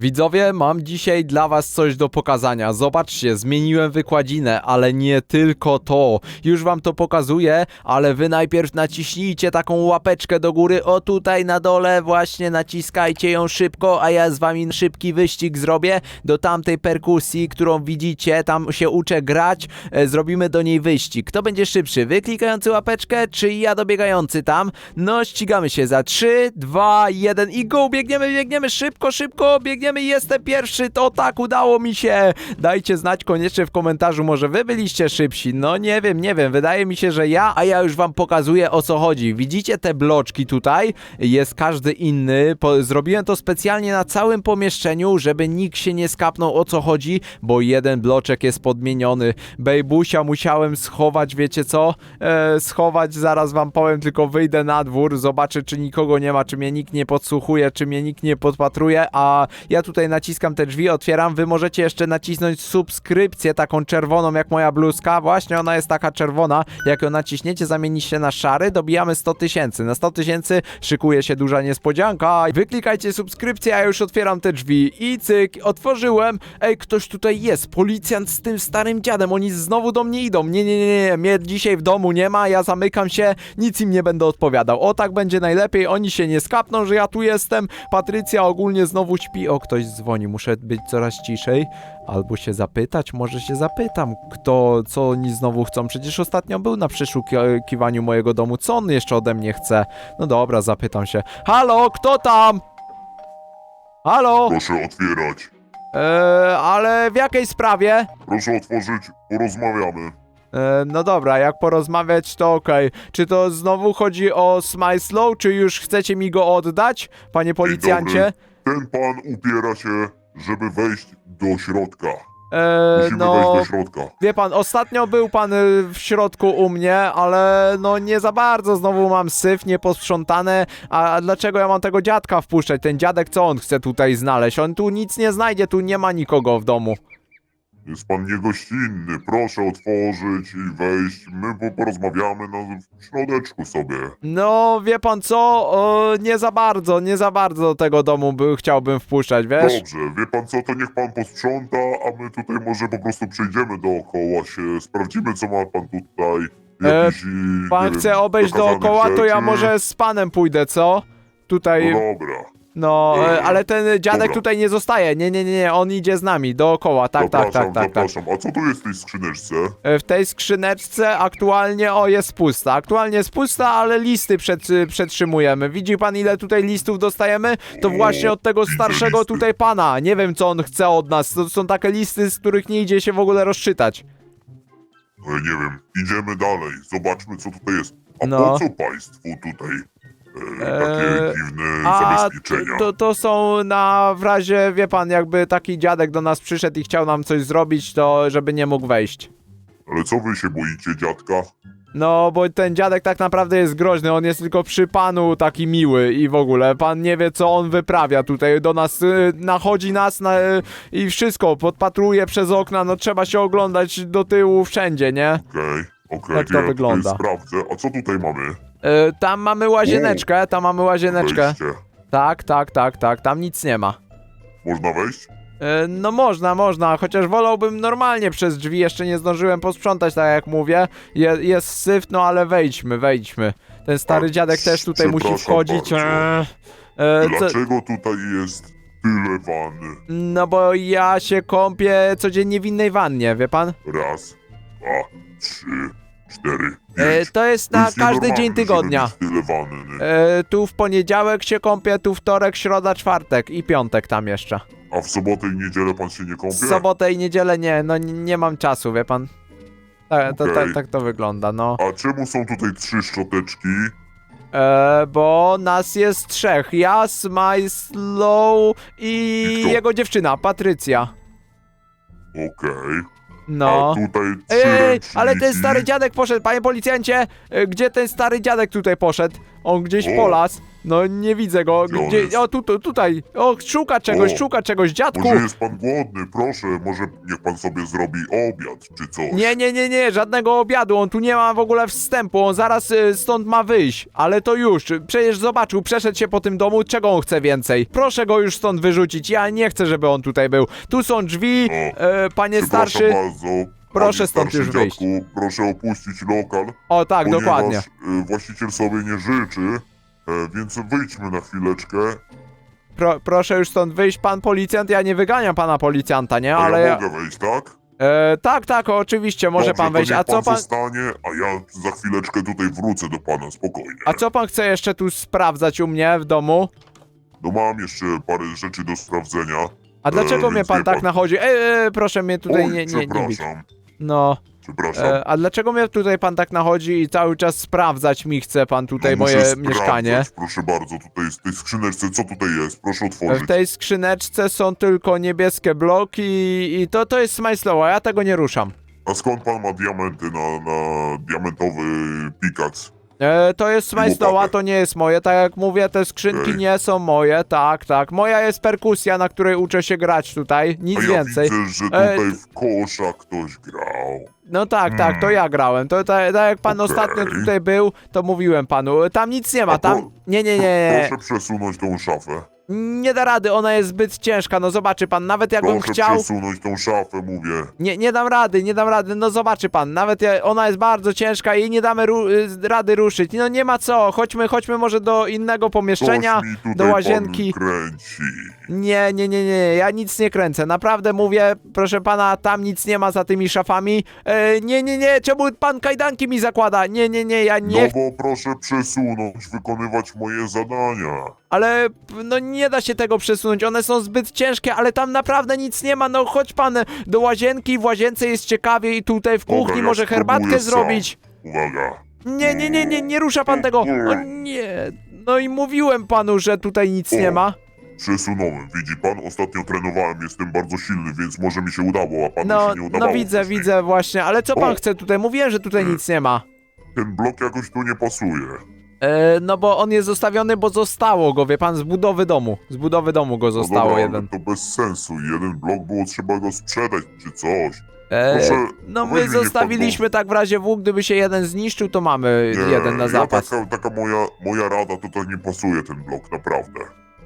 Widzowie, mam dzisiaj dla was coś do pokazania. Zobaczcie, zmieniłem wykładzinę, ale nie tylko to. Już wam to pokazuję, ale wy najpierw naciśnijcie taką łapeczkę do góry, o tutaj na dole, właśnie naciskajcie ją szybko, a ja z wami szybki wyścig zrobię do tamtej perkusji, którą widzicie, tam się uczę grać, e, zrobimy do niej wyścig. Kto będzie szybszy, wy klikający łapeczkę, czy ja dobiegający tam? No, ścigamy się za 3, 2, 1 i go, biegniemy, biegniemy, szybko, szybko, biegniemy, jestem pierwszy, to tak, udało mi się. Dajcie znać koniecznie w komentarzu, może wy byliście szybsi, no nie wiem, nie wiem, wydaje mi się, że ja, a ja już wam pokazuję o co chodzi. Widzicie te bloczki tutaj? Jest każdy inny, po, zrobiłem to specjalnie na całym pomieszczeniu, żeby nikt się nie skapnął o co chodzi, bo jeden bloczek jest podmieniony. Bejbusia musiałem schować, wiecie co? E, schować, zaraz wam powiem, tylko wyjdę na dwór, zobaczę czy nikogo nie ma, czy mnie nikt nie podsłuchuje, czy mnie nikt nie podpatruje, a ja tutaj naciskam te drzwi, otwieram, wy możecie jeszcze nacisnąć subskrypcję taką czerwoną jak moja bluzka, właśnie ona jest taka czerwona, jak ją naciśniecie, zamieni się na szary, dobijamy 100 tysięcy, na 100 tysięcy szykuje się duża niespodzianka, wyklikajcie subskrypcję, a ja już otwieram te drzwi. I cyk, otworzyłem, ej, ktoś tutaj jest, policjant z tym starym dziadem, oni znowu do mnie idą, nie, nie, nie, nie, mnie dzisiaj w domu nie ma, ja zamykam się, nic im nie będę odpowiadał, o tak będzie najlepiej, oni się nie skapną, że ja tu jestem, Patrycja ogólnie znowu śpi, o, ktoś dzwoni, muszę być coraz ciszej, albo się zapytać, może się zapytam, kto, co oni znowu chcą, przecież ostatnio był na przeszukiwaniu mojego domu, co on jeszcze ode mnie chce, no dobra, zapytam się, halo, kto tam? Halo, Proszę otwierać. eee, ale w jakiej sprawie? Proszę otworzyć, porozmawiamy. E, no dobra, jak porozmawiać, to okej. Czy to znowu chodzi o Smyslow, czy już chcecie mi go oddać, panie policjancie? Ten pan upiera się, żeby wejść do środka. E, Musimy no, wejść do środka. wie pan, ostatnio był pan y, w środku u mnie, ale no nie za bardzo, znowu mam syf, nieposprzątane, a dlaczego ja mam tego dziadka wpuszczać? Ten dziadek, co on chce tutaj znaleźć? On tu nic nie znajdzie, tu nie ma nikogo w domu. Jest pan niegościnny. Proszę otworzyć i wejść. My po- porozmawiamy na w środeczku sobie. No, wie pan co, o, nie za bardzo, nie za bardzo tego domu by, chciałbym wpuszczać, wiesz? Dobrze, wie pan co, to niech pan posprząta, a my tutaj może po prostu przejdziemy dookoła się, sprawdzimy co ma pan tutaj. E, Jakiś, Pan chce obejść dookoła, to ja może z panem pójdę, co? Tutaj, No dobra. No, e, ale ten dziadek Dobra. tutaj nie zostaje. Nie, nie, nie, nie, on idzie z nami dookoła. Tak, tak, tak, zapraszam, tak, tak. zapraszam. A co tu jest w tej skrzyneczce? E, W tej skrzyneczce aktualnie, o, jest pusta. Aktualnie jest pusta, ale listy przed, y, przetrzymujemy. Widzi pan, ile tutaj listów dostajemy? To właśnie od tego starszego listy. tutaj pana. Nie wiem, co on chce od nas. To są takie listy, z których nie idzie się w ogóle rozczytać. E, nie wiem, idziemy dalej, zobaczmy co tutaj jest. A No. po co państwu tutaj e, takie Eee, dziwne A zabezpieczenia? to, to są na w razie, wie pan, jakby taki dziadek do nas przyszedł i chciał nam coś zrobić, to żeby nie mógł wejść. Ale co wy się boicie, dziadka? No, bo ten dziadek tak naprawdę jest groźny, on jest tylko przy panu taki miły i w ogóle, pan nie wie co on wyprawia tutaj, do nas, y, nachodzi nas na, y, i wszystko, podpatruje przez okna, no trzeba się oglądać do tyłu wszędzie, nie? Okej, okej, Jak to ja wygląda? sprawdzę. A co tutaj mamy? Y, tam mamy łazieneczkę, tam mamy łazieneczkę. Wejście. Tak, tak, tak, tak, tam nic nie ma. Można wejść? E, No można, można, chociaż wolałbym normalnie przez drzwi, jeszcze nie zdążyłem posprzątać, tak jak mówię. Je, jest syf, no ale wejdźmy, wejdźmy. Ten stary A, dziadek też tutaj musi przepraszam wchodzić. bardzo. E, e, co, Dlaczego tutaj jest tyle wanny? no bo ja się kąpię codziennie w innej wannie, wie pan? Raz, dwa, trzy, cztery, E, pięć. to jest na jest każdy nienormalne, dzień żeby tygodnia. tyle wanny. E, tu w poniedziałek się kąpię, tu wtorek, środa, czwartek i piątek tam jeszcze. A w sobotę i niedzielę pan się nie kąpie? W sobotę i niedzielę nie, no nie, nie mam czasu, wie pan? Tak, to, Okej. tak, tak to wygląda, no. A czemu są tutaj trzy szczoteczki? E, bo nas jest trzech. Ja, Smyslow i I kto? jego dziewczyna, Patrycja. Okej. No. A tutaj trzy Ej, ale ten stary dziadek poszedł, panie policjancie! e, Gdzie ten stary dziadek tutaj poszedł? On gdzieś polas. No nie widzę go. Gdzie on Gdzie, jest? o tu, tu, tutaj. O, szuka czegoś, O. szuka czegoś, dziadku. Może jest pan głodny, proszę, może niech pan sobie zrobi obiad czy coś. Nie, nie, nie, nie, żadnego obiadu, on tu nie ma w ogóle wstępu, on zaraz y, stąd ma wyjść. Ale to już, przecież zobaczył, przeszedł się po tym domu, czego on chce więcej? Proszę go już stąd wyrzucić, ja nie chcę, żeby on tutaj był. Tu są drzwi, O, e, panie Przepraszam starszy. bardzo. Proszę panie stąd starszy już wyjść. dziadku, Proszę opuścić lokal, O tak, ponieważ dokładnie. y, właściciel sobie nie życzy, e, więc wyjdźmy na chwileczkę. Pro, proszę już stąd wyjść, pan policjant, ja nie wyganiam pana policjanta, nie? A Ale ja ja... mogę wejść, tak? E, tak, tak, oczywiście, może Dobrze, pan wejść. Niech A co pan... zostanie, a ja za chwileczkę tutaj wrócę do pana, spokojnie. A co pan chce jeszcze tu sprawdzać u mnie w domu? No mam jeszcze parę rzeczy do sprawdzenia. A dlaczego mnie pan tak nachodzi? E, e, proszę mnie tutaj Oj, nie, nie, nie bić. przepraszam, No, przepraszam. e, a dlaczego mnie tutaj pan tak nachodzi i cały czas sprawdzać mi chce pan tutaj No muszę moje sprawdzać, mieszkanie? Proszę bardzo, tutaj w tej skrzyneczce, co tutaj jest? Proszę E, otworzyć. W tej skrzyneczce są tylko niebieskie bloki i to, to jest Smajslowa, ja tego nie ruszam. A skąd pan ma diamenty na, na diamentowy pikac? E, to jest Łopatę. to nie jest moje, tak jak mówię, te skrzynki nie są moje, tak, tak. Moja jest perkusja, na której uczę się grać tutaj, nic A ja więcej. widzę, że E, tutaj w kosza ktoś grał. No tak, tak, to Hmm. ja grałem. To tak tak jak pan Okej. ostatnio tutaj był, to mówiłem panu. Tam nic nie ma, A tam. pro- Nie, nie, nie. Proszę przesunąć tą szafę. Nie da rady, ona jest zbyt ciężka. No zobaczy pan, nawet jakbym Proszę chciał. przesunąć tą szafę, mówię. Nie, nie dam rady, nie dam rady. No zobaczy pan, nawet ja, ona jest bardzo ciężka i nie damy ru y, rady ruszyć. No nie ma co, chodźmy, chodźmy może do innego pomieszczenia, mi tutaj do łazienki. pan kręci. Nie, nie, nie, nie, ja nic nie kręcę. Naprawdę mówię, proszę pana, tam nic nie ma za tymi szafami. E, nie, nie, nie, czemu pan kajdanki mi zakłada? Nie, nie, nie, ja nie No bo proszę przesunąć, wykonywać moje zadania. Ale no nie da się tego przesunąć, one są zbyt ciężkie, ale tam naprawdę nic nie ma. No chodź pan do łazienki, w łazience jest ciekawie i tutaj w Dobra, kuchni ja może herbatkę spróbuję sam. zrobić. Uwaga. Nie, nie, nie, nie, nie rusza pan tego. O nie. No i mówiłem panu, że tutaj nic nie ma. Przesunąłem. Widzi pan? Ostatnio trenowałem, jestem bardzo silny, więc może mi się udało, a panu No, się nie udawało. no widzę, wcześniej. widzę właśnie, ale co pan O. chce tutaj? Mówiłem, że tutaj nic nie ma. Ten blok jakoś tu nie pasuje. E, no bo on jest zostawiony, bo zostało go, wie pan, z budowy domu. Z budowy domu go No zostało dobra, jeden. to bez sensu. Jeden blok było trzeba go sprzedać czy coś. E, Proszę, no weź my mnie zostawiliśmy tak w razie W, gdyby się jeden zniszczył, to mamy Nie, jeden na zapas. Ja taka, taka moja, moja rada, to tak nie pasuje ten blok, naprawdę.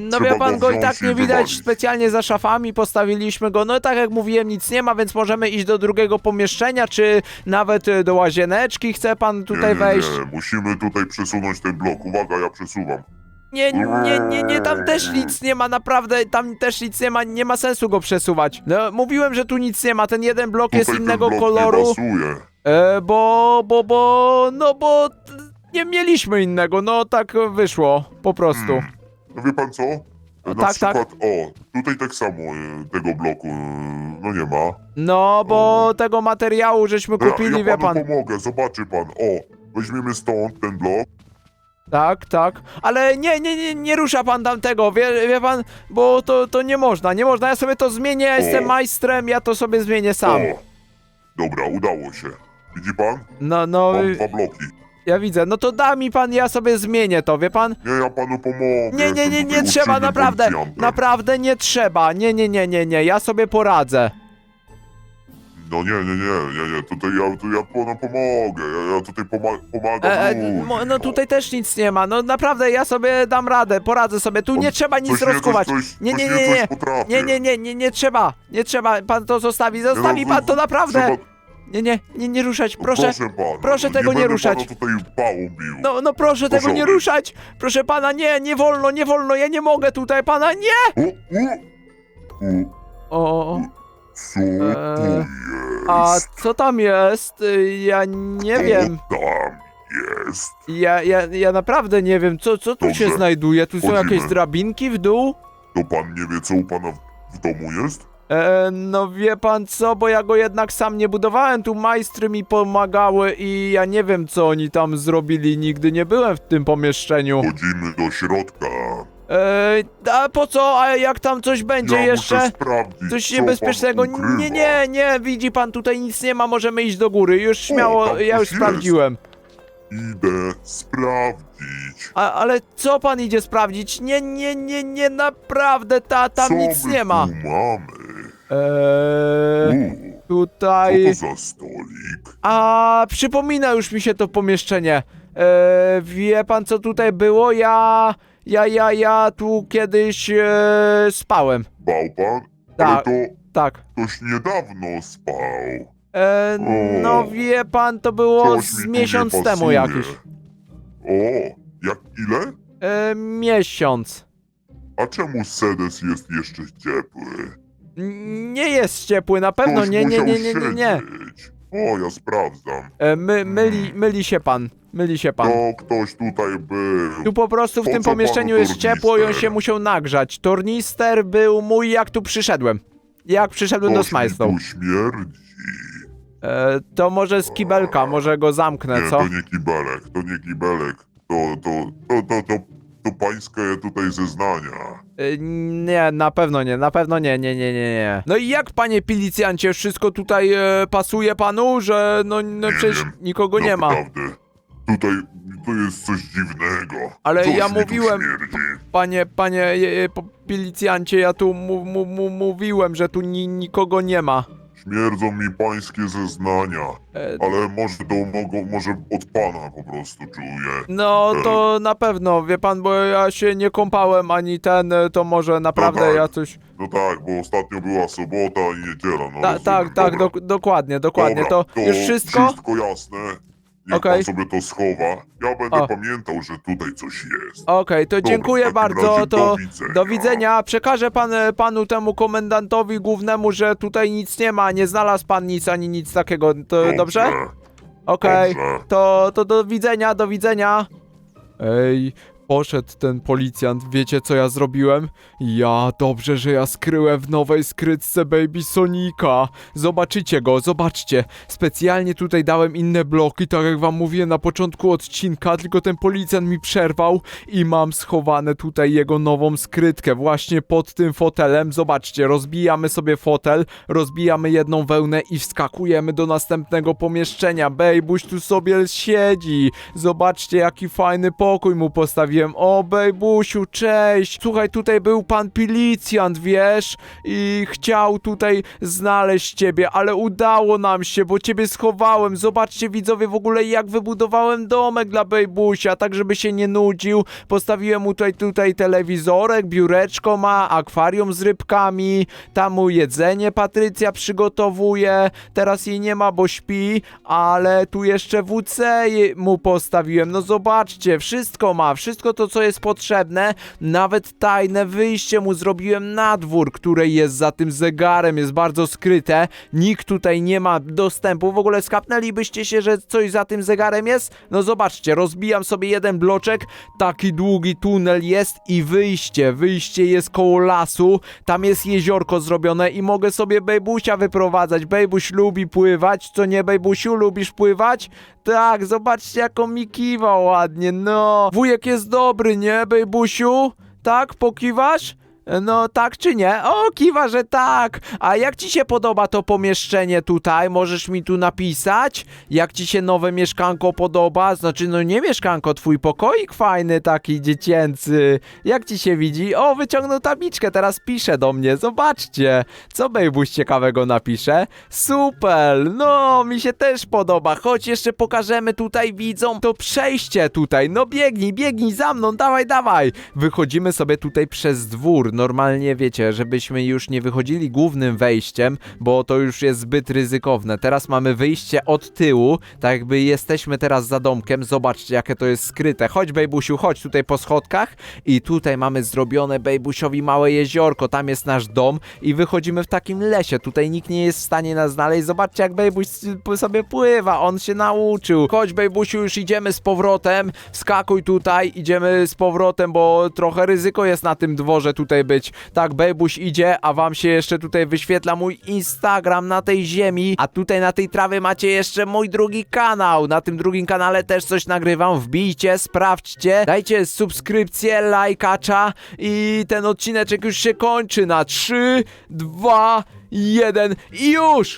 No wie pan, go i tak nie widać specjalnie za szafami, postawiliśmy go. No tak jak mówiłem, nic nie ma, więc możemy iść do drugiego pomieszczenia, czy nawet y, do łazieneczki. Chce pan tutaj wejść? Nie, musimy tutaj przesunąć ten blok. Uwaga, ja przesuwam. Nie, nie, nie, nie, tam też nic nie ma, naprawdę, tam też nic nie ma, nie ma sensu go przesuwać. No, mówiłem, że tu nic nie ma, ten jeden blok jest Tutaj innego ten blok koloru, nie pasuje. e, bo, bo, bo, no bo t- nie mieliśmy innego, no tak wyszło, po prostu. No wie pan co? Na tak, tak. przykład, o, tutaj tak samo e, tego bloku, e, no nie ma. No, bo tego materiału żeśmy Ja, kupili, ja wie panu pan. pomogę, zobaczy pan. O, weźmiemy stąd ten blok. Tak, tak. Ale nie, nie, nie, nie rusza pan tamtego, wie, wie pan, bo to, to nie można, nie można. Ja sobie to zmienię, ja jestem majstrem, ja to sobie zmienię sam. O, dobra, udało się. Widzi pan? No, no, Mam y, dwa bloki. Ja widzę. No to da mi pan, ja sobie zmienię to, wie pan? Nie, ja panu pomogę. Nie, nie, nie, nie trzeba, naprawdę, naprawdę nie trzeba. Nie, nie, nie, nie, nie, ja sobie poradzę. No nie, nie, nie, nie, nie, tutaj ja, tu ja panu pomogę, ja, ja tutaj poma pomagam E, e, ludziom. mo- no tutaj też nic nie ma, no naprawdę, ja sobie dam radę, poradzę sobie. Tu nie trzeba nic Coś nie, rozkuwać. Coś, coś, Nie, nie, coś nie, coś nie. potrafię. Nie, nie, nie, nie, nie trzeba, nie trzeba, pan to zostawi, zostawi no, pan to naprawdę. Trzeba, Nie, nie, nie, nie ruszać, no, proszę. proszę pana, proszę no, tego nie będę ruszać. Pana tutaj pałą bił. No, no proszę tego nie Proszę. ruszać! Proszę pana, nie, nie wolno, nie wolno, ja nie mogę tutaj pana, nie! O, o, o, O, co to Eee, jest? a co tam jest? Y, Ja nie wiem. Co tam jest? Ja, ja, ja naprawdę nie wiem, co, co tu się Dobrze. znajduje? Tu są jakieś drabinki w dół? To pan nie wie, co u pana w, w domu jest? E, no wie pan co, bo ja go jednak sam nie budowałem, tu majstry mi pomagały i ja nie wiem co oni tam zrobili, nigdy nie byłem w tym pomieszczeniu. Chodzimy do środka. E, a po co? A jak tam coś będzie ja jeszcze? muszę sprawdzić, Coś co niebezpiecznego. pan ukrywa. Nie, nie, nie, widzi pan, tutaj nic nie ma, możemy iść do góry. Już śmiało, tam ja już coś jest. sprawdziłem. Idę sprawdzić. A, ale co pan idzie sprawdzić? Nie, nie, nie, nie, naprawdę, ta, tam Co nic my nie ma. Tu mamy. Eee, U, co tutaj... to za stolik? A przypomina już mi się to pomieszczenie. E, wie pan co tutaj było? Ja. Ja, ja, ja tu kiedyś e, spałem. Bał pan? Tak. Ale to Tak. ktoś niedawno spał. No wie pan, to było Coś mi z tu nie miesiąc temu pasuje. jakiś. O, jak ile? Miesiąc. A czemu sedes jest jeszcze ciepły? Nie jest ciepły, na pewno Ktoś nie, nie, nie, nie, nie, nie. siedzieć. O, ja sprawdzam. E, my, myli, myli się pan. Myli się pan. To ktoś tutaj był. Tu po prostu w Po tym co pomieszczeniu jest ciepło i on tornister? się musiał nagrzać. Tornister był mój jak tu przyszedłem. Jak przyszedłem do Ktoś mi Smajstow. tu śmierdzi. E, to może z kibelka, może go zamknę, Nie, co? to nie kibelek, to nie kibelek. To, to, to, to, to, to pańskie tutaj zeznania. E, nie, na pewno nie, na pewno nie, nie, nie, nie, nie. No i jak, panie policjancie, wszystko tutaj e, pasuje panu, że no, no przecież wiem, nikogo nie ma. Naprawdę. Tutaj to jest coś dziwnego. Ale Coś ja mi tu mówiłem- śmierdzi. Panie, panie e, e, po- policjancie, ja tu mu, mu, mu, mówiłem, że tu ni, nikogo nie ma. Śmierdzą mi pańskie zeznania, E, ale może to mogą, może od pana po prostu czuję. no to na pewno, wie pan, bo ja się nie kąpałem ani ten, e, to może naprawdę tak. ja coś... No tak, bo ostatnio była sobota i niedziela, no Ta, rozumiem, tak, tak, dobra. dok- dokładnie, dokładnie, Dobra, to już wszystko? Wszystko jasne. Niech Okej. pan sobie to schowa. Ja będę O. pamiętał, że tutaj coś jest. Okej, to Dobra, dziękuję w takim bardzo, razie to do widzenia. do widzenia. Przekażę pan, e, panu temu komendantowi głównemu, że tutaj nic nie ma, nie znalazł pan nic ani nic takiego, to dobrze? Okej, Dobrze. to, to do widzenia, do widzenia. Ej, poszedł ten policjant, wiecie co ja zrobiłem? Ja, dobrze, że ja skryłem w nowej skrytce Baby Sonika. Zobaczycie go, zobaczcie. Specjalnie tutaj dałem inne bloki, tak jak wam mówiłem na początku odcinka, tylko ten policjant mi przerwał i mam schowane tutaj jego nową skrytkę właśnie pod tym fotelem. Zobaczcie, rozbijamy sobie fotel, rozbijamy jedną wełnę i wskakujemy do następnego pomieszczenia. Bejbuś tu sobie siedzi. Zobaczcie, jaki fajny pokój mu postawiłem. O, Bejbusiu, cześć. Słuchaj, tutaj był pan policjant, wiesz? I chciał tutaj znaleźć ciebie, ale udało nam się, bo ciebie schowałem. Zobaczcie, widzowie, w ogóle jak wybudowałem domek dla Bejbusia, tak żeby się nie nudził. Postawiłem mu tutaj, tutaj telewizorek, biureczko ma, akwarium z rybkami, tam mu jedzenie Patrycja przygotowuje. Teraz jej nie ma, bo śpi, ale tu jeszcze WC mu postawiłem. No zobaczcie, wszystko ma, wszystko to, co jest potrzebne. Nawet tajne wyjście mu zrobiłem na dwór, które jest za tym zegarem, jest bardzo skryte. Nikt tutaj nie ma dostępu. W ogóle skapnęlibyście się, że coś za tym zegarem jest? No zobaczcie, rozbijam sobie jeden bloczek, taki długi tunel jest i wyjście. Wyjście jest koło lasu, tam jest jeziorko zrobione i mogę sobie Bejbusia wyprowadzać. Bejbuś lubi pływać, co nie Bejbusiu, lubisz pływać? Tak, zobaczcie jak on mi kiwa ładnie, no. Wujek jest dobry, nie Bejbusiu? Tak, pokiwasz? No tak czy nie? O, kiwa, że tak. A jak ci się podoba to pomieszczenie tutaj? Możesz mi tu napisać? Jak ci się nowe mieszkanko podoba? Znaczy, no nie mieszkanko, twój pokoik fajny taki dziecięcy. Jak ci się widzi? O, wyciągnął tabliczkę, teraz pisze do mnie. Zobaczcie, co Bejbuś ciekawego napisze. Super, no mi się też podoba. Chodź jeszcze pokażemy tutaj widzom to przejście tutaj. No biegnij, biegnij za mną, dawaj, dawaj. Wychodzimy sobie tutaj przez dwór. Normalnie wiecie, żebyśmy już nie wychodzili głównym wejściem, bo to już jest zbyt ryzykowne. Teraz mamy wyjście od tyłu, tak jakby jesteśmy teraz za domkiem. Zobaczcie, jakie to jest skryte. Chodź, Bejbusiu, chodź tutaj po schodkach i tutaj mamy zrobione Bejbusiowi małe jeziorko. Tam jest nasz dom i wychodzimy w takim lesie. Tutaj nikt nie jest w stanie nas znaleźć. Zobaczcie, jak Bejbuś sobie pływa. On się nauczył. Chodź, Bejbusiu, już idziemy z powrotem. Skakuj tutaj, idziemy z powrotem, bo trochę ryzyko jest na tym dworze tutaj być. Tak, Bejbuś idzie, a wam się jeszcze tutaj wyświetla mój Instagram na tej ziemi, a tutaj na tej trawie macie jeszcze mój drugi kanał. Na tym drugim kanale też coś nagrywam. Wbijcie, sprawdźcie, dajcie subskrypcję, lajkacza i ten odcineczek już się kończy na 3, 2, 1 i już!